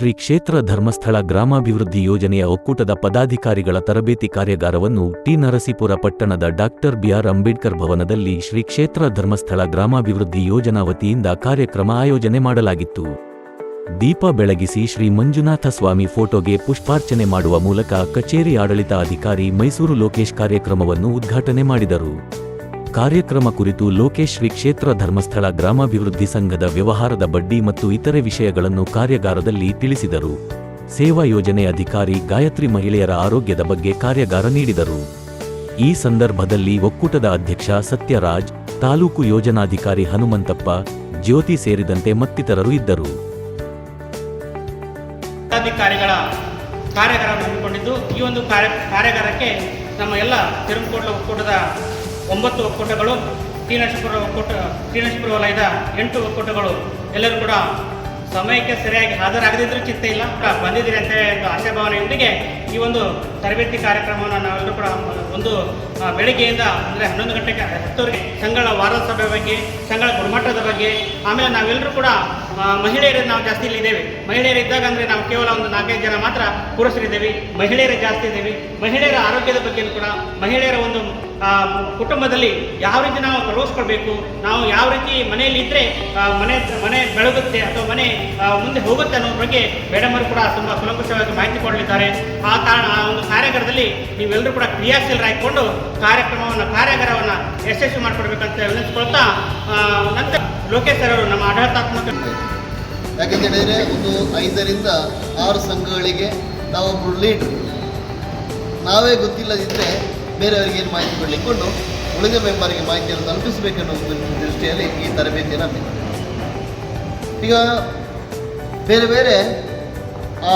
ಶ್ರೀ ಕ್ಷೇತ್ರ ಧರ್ಮಸ್ಥಳ ಗ್ರಾಮಾಭಿವೃದ್ಧಿ ಯೋಜನೆಯ ಒಕ್ಕೂಟದ ಪದಾಧಿಕಾರಿಗಳ ತರಬೇತಿ ಕಾರ್ಯಾಗಾರವನ್ನು ಟಿ ನರಸೀಪುರ ಪಟ್ಟಣದ ಡಾಕ್ಟರ್ ಬಿಆರ್ ಅಂಬೇಡ್ಕರ್ ಭವನದಲ್ಲಿ ಶ್ರೀ ಕ್ಷೇತ್ರ ಧರ್ಮಸ್ಥಳ ಗ್ರಾಮಾಭಿವೃದ್ಧಿ ಯೋಜನಾ ವತಿಯಿಂದ ಕಾರ್ಯಕ್ರಮ ಆಯೋಜನೆ ಮಾಡಲಾಗಿತ್ತು. ದೀಪ ಬೆಳಗಿಸಿ ಶ್ರೀ ಮಂಜುನಾಥ ಸ್ವಾಮಿ ಫೋಟೋಗೆ ಪುಷ್ಪಾರ್ಚನೆ ಮಾಡುವ ಮೂಲಕ ಕಚೇರಿ ಆಡಳಿತ ಅಧಿಕಾರಿ ಮೈಸೂರು ಲೋಕೇಶ್ ಕಾರ್ಯಕ್ರಮವನ್ನು ಉದ್ಘಾಟನೆ ಮಾಡಿದರು. ಕಾರ್ಯಕ್ರಮ ಕುರಿತು ಲೋಕೇಶ್ ಶ್ರೀ ಕ್ಷೇತ್ರ ಧರ್ಮಸ್ಥಳ ಗ್ರಾಮಾಭಿವೃದ್ಧಿ ಸಂಘದ ವ್ಯವಹಾರದ ಬಡ್ಡಿ ಮತ್ತು ಇತರೆ ವಿಷಯಗಳನ್ನು ಕಾರ್ಯಾಗಾರದಲ್ಲಿ ತಿಳಿಸಿದರು. ಸೇವಾ ಯೋಜನೆ ಅಧಿಕಾರಿ ಗಾಯತ್ರಿ ಮಹಿಳೆಯರ ಆರೋಗ್ಯದ ಬಗ್ಗೆ ಕಾರ್ಯಾಗಾರ ನೀಡಿದರು. ಈ ಸಂದರ್ಭದಲ್ಲಿ ಒಕ್ಕೂಟದ ಅಧ್ಯಕ್ಷ ಸತ್ಯರಾಜ್, ತಾಲೂಕು ಯೋಜನಾಧಿಕಾರಿ ಹನುಮಂತಪ್ಪ, ಜ್ಯೋತಿ ಸೇರಿದಂತೆ ಮತ್ತಿತರರು ಇದ್ದರು. ಕಾರ್ಯಾಗಾರವನ್ನು ಹಮ್ಮಿಕೊಂಡಿದ್ದು, ಈ ಒಂದು ಕಾರ್ಯ, ಕಾರ್ಯಾಗಾರಕ್ಕೆ ನಮ್ಮ ಎಲ್ಲ ತಿರುಮಕೋಟ್ಲ ಒಕ್ಕೂಟದ ಒಂಬತ್ತು ಒಕ್ಕೂಟಗಳು, ಟಿ ನರಸೀಪುರ ಒಕ್ಕೂಟ, ಟಿ ನರಸೀಪುರ ವಲಯದ ಎಂಟು ಒಕ್ಕೂಟಗಳು. ಎಲ್ಲರೂ ಕೂಡ ಸಮಯಕ್ಕೆ ಸರಿಯಾಗಿ ಹಾಜರಾಗದಿದ್ದರೂ ಚಿಂತೆ ಇಲ್ಲ. ಬಂದಿದ್ದೀರಿ ಅಂತ ಒಂದು ಆಶಾಭಾವನೆಯೊಂದಿಗೆ ಈ ಒಂದು ತರಬೇತಿ ಕಾರ್ಯಕ್ರಮವನ್ನು ನಾವೆಲ್ಲರೂ ಕೂಡ ಒಂದು ಬೆಳಿಗ್ಗೆಯಿಂದ ಅಂದರೆ ಹನ್ನೊಂದು ಗಂಟೆಗೆ, ಹತ್ತುವರೆಗೆ, ಸಂಘಗಳ ವಾರದ ಸಭೆ ಬಗ್ಗೆ, ಸಂಘಗಳ ಗುಣಮಟ್ಟದ ಬಗ್ಗೆ, ಆಮೇಲೆ ನಾವೆಲ್ಲರೂ ಕೂಡ ಆ, ಮಹಿಳೆಯರು ನಾವು ಜಾಸ್ತಿ ಇಲ್ಲಿ ಇದ್ದೇವೆ. ಮಹಿಳೆಯರು ಇದ್ದಾಗ ಅಂದರೆ ನಾವು ಕೇವಲ ಒಂದು ನಾಲ್ಕೈದು ಜನ ಮಾತ್ರ ಪುರುಷರಿದ್ದೇವೆ ಮಹಿಳೆಯರು ಜಾಸ್ತಿ ಇದ್ದೇವೆ. ಮಹಿಳೆಯರ ಆರೋಗ್ಯದ ಬಗ್ಗೆಯೂ ಕೂಡ ಮಹಿಳೆಯರ ಒಂದು ಕುಟುಂಬದಲ್ಲಿ ಯಾವ ರೀತಿ ನಾವು ತೊಡಗಿಸ್ಕೊಳ್ಬೇಕು ನಾವು ಯಾವ ರೀತಿ ಮನೆಯಲ್ಲಿ ಇದ್ದರೆ ಮನೆ ಮನೆ ಬೆಳಗುತ್ತೆ ಅಥವಾ ಮನೆ ಮುಂದೆ ಹೋಗುತ್ತೆ ಅನ್ನೋ ಬಗ್ಗೆ ಮೇಡಮರು ಕೂಡ ತುಂಬ ಸುಲಭವಾಗಿ ಮಾಹಿತಿ ಕೊಡಲಿದ್ದಾರೆ. ಆ ಕಾರಣ ಆ ಒಂದು ಕಾರ್ಯಾಗಾರದಲ್ಲಿ ನೀವೆಲ್ಲರೂ ಕೂಡ ಕ್ರಿಯಾಶೀಲರಾಗಿಕೊಂಡು ಕಾರ್ಯಕ್ರಮವನ್ನು ಕಾರ್ಯಾಗಾರವನ್ನು ಯಶಸ್ವಿ ಮಾಡಿಕೊಡ್ಬೇಕಂತ ವಿನಂತಿಸ್ಕೊಳ್ತಾ ಆ, ನಂತರ ಲೋಕೇಶ್ ಸರ್ ಅವರು ನಮ್ಮ ಆಡಳಿತಾತ್ಮಕ ಯಾಕೆಂತ ಹೇಳಿದರೆ ಒಂದು ಐದರಿಂದ ಆರು ಸಂಘಗಳಿಗೆ ನಾವೊಬ್ಬರು ಲೀಡ್ರ್ ನಾವೇ ಗೊತ್ತಿಲ್ಲದಿದ್ದರೆ ಬೇರೆಯವರಿಗೆ ಏನು ಮಾಹಿತಿ ಕೊಡಲಿಕ್ಕೊಂಡು ಉಳಿದ ಮೆಂಬರ್ಗೆ ಮಾಹಿತಿಯನ್ನು ತಲುಪಿಸಬೇಕನ್ನೋ ಒಂದು ದೃಷ್ಟಿಯಲ್ಲಿ ಈ ತರಬೇತಿಯನ್ನು ಬೇಕು ಈಗ ಬೇರೆ ಬೇರೆ, ಆ,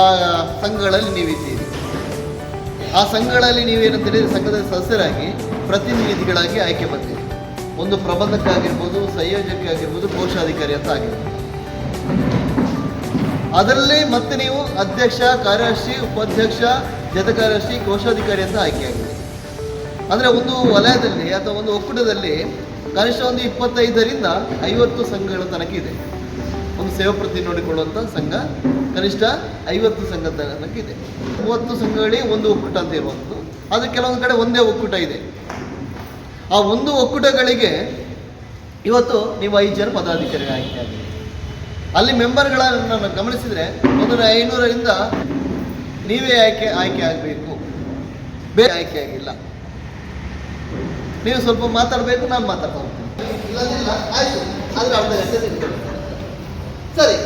ಸಂಘಗಳಲ್ಲಿ ನೀವಿದ್ದೀರಿ. ಆ ಸಂಘಗಳಲ್ಲಿ ನೀವೇನಂತ ಹೇಳಿದರೆ ಸಂಘದ ಸದಸ್ಯರಾಗಿ ಪ್ರತಿನಿಧಿಗಳಾಗಿ ಆಯ್ಕೆ ಬರ್ತೀರಿ ಒಂದು ಪ್ರಬಂಧಕ ಆಗಿರ್ಬೋದು ಸಂಯೋಜಕ ಆಗಿರ್ಬೋದು ಕೋಶಾಧಿಕಾರಿ ಅಂತ ಆಗಿರ್ಬೋದು ಅದರಲ್ಲಿ ಮತ್ತೆ ನೀವು ಅಧ್ಯಕ್ಷ, ಕಾರ್ಯದರ್ಶಿ, ಉಪಾಧ್ಯಕ್ಷ ಜತ ಕಾರ್ಯದರ್ಶಿ ಕೋಶಾಧಿಕಾರಿ ಅಂತ ಆಯ್ಕೆಯಾಗಿದೆ. ಅಂದರೆ ಒಂದು ವಲಯದಲ್ಲಿ ಅಥವಾ ಒಂದು ಒಕ್ಕೂಟದಲ್ಲಿ ಕನಿಷ್ಠ ಒಂದು ಇಪ್ಪತ್ತೈದರಿಂದ ಐವತ್ತು ಸಂಘಗಳ ತನಕ ಇದೆ. ಒಂದು ಸೇವಾ ಪ್ರತಿ ನೋಡಿಕೊಳ್ಳುವಂಥ ಸಂಘ ಕನಿಷ್ಠ ಐವತ್ತು ಸಂಘ ತನಕ ಇದೆ. ಮೂವತ್ತು ಸಂಘಗಳಿಗೆ ಒಂದು ಒಕ್ಕೂಟ ಅಂತ ಇರುವಂಥದ್ದು ಅದು ಕೆಲವೊಂದು ಕಡೆ ಒಂದೇ ಒಕ್ಕೂಟ ಇದೆ. ಆ ಒಂದು ಒಕ್ಕೂಟಗಳಿಗೆ ಇವತ್ತು ನೀವು ಐದು ಜನ ಪದಾಧಿಕಾರಿ ಆಗಿದೆ ಅಲ್ಲಿ ಮೆಂಬರ್ಗಳನ್ನು ನಾನು ಗಮನಿಸಿದರೆ ಒಂದು ಐನೂರರಿಂದ ನೀವೇ ಆಯ್ಕೆ ಆಯ್ಕೆ ಆಗಬೇಕು. ಬೇರೆ ಆಯ್ಕೆ ಆಗಿಲ್ಲ. ನೀವು ಸ್ವಲ್ಪ ಮಾತಾಡಬೇಕು, ನಾನು ಮಾತಾಡ್ತಾ ಹೋಗ್ತೀನಿ. ಇಲ್ಲದಿಲ್ಲ, ಆಯ್ತು. ಆದರೆ ಸರಿ.